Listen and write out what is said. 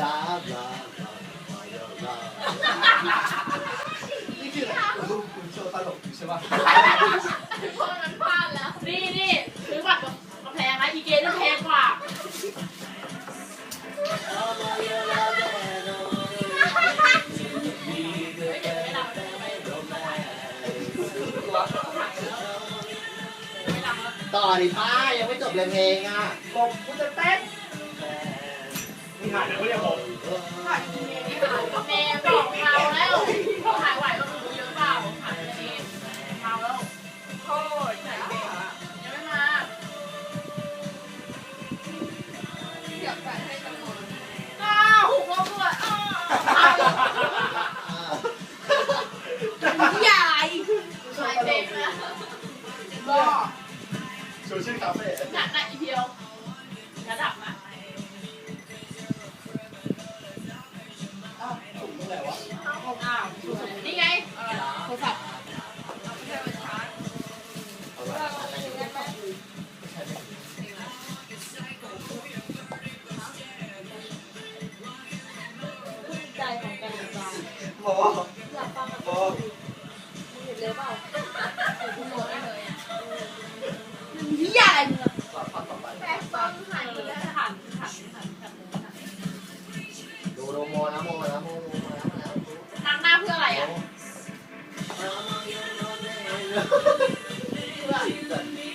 ลาลาลาลานี่คืออะไรคุณคุณโชว์ตลกอยู่ใช่ปะพวกนั้นพลาดแล้ว นี่นี่ซื้อบัตรมาแพงนะอีเกจะแพงกว่าต่อดิป้ายังไม่จบเลยเพลงอะผมคุณจะเต้น มึงถ่ายเลยไม่ได้ผม โชว์ชื่อคาเฟ่หนักหนักอีเดียวระดับนะอ้าวถูกตรงไหนวะอ้าวนี่ไงโทรศัพท์ไม่ใช่วันชาร์จเอาไว้อะไรอยู่ใจของกันหรือเปล่าหมอ う わ